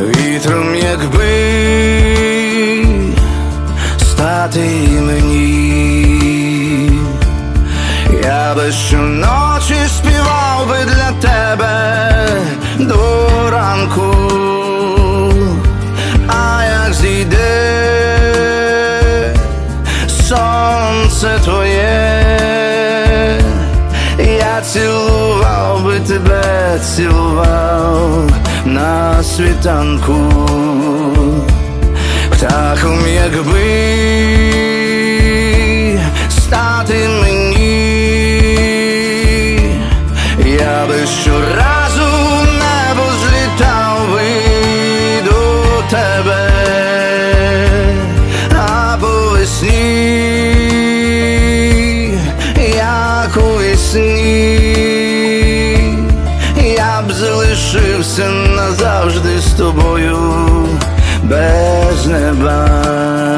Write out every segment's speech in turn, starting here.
вітром, якби стати мені, я би щоночі співав би для тебе до ранку, а як зійде сонце твоє, я цілував би тебе, цілував на світанку, залишився назавжди з тобою без неба.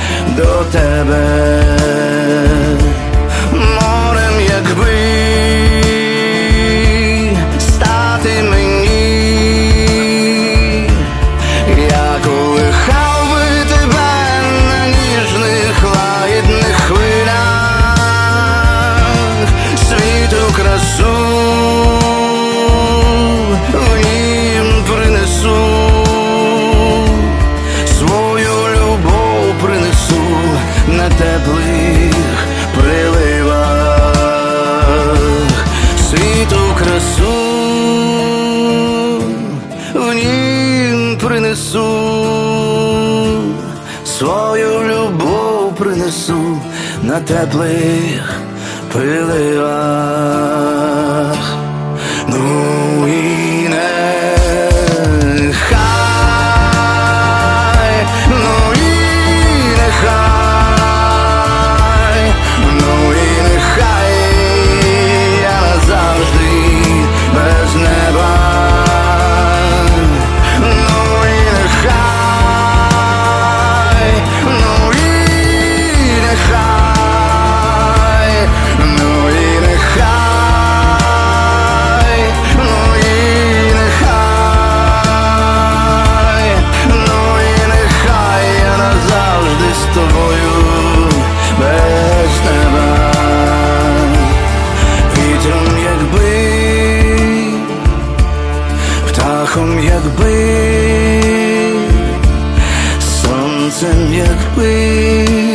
до тебе. Морем, якби принесу, свою любов принесу на теплих приливах. птахом, якби сонцем, якби.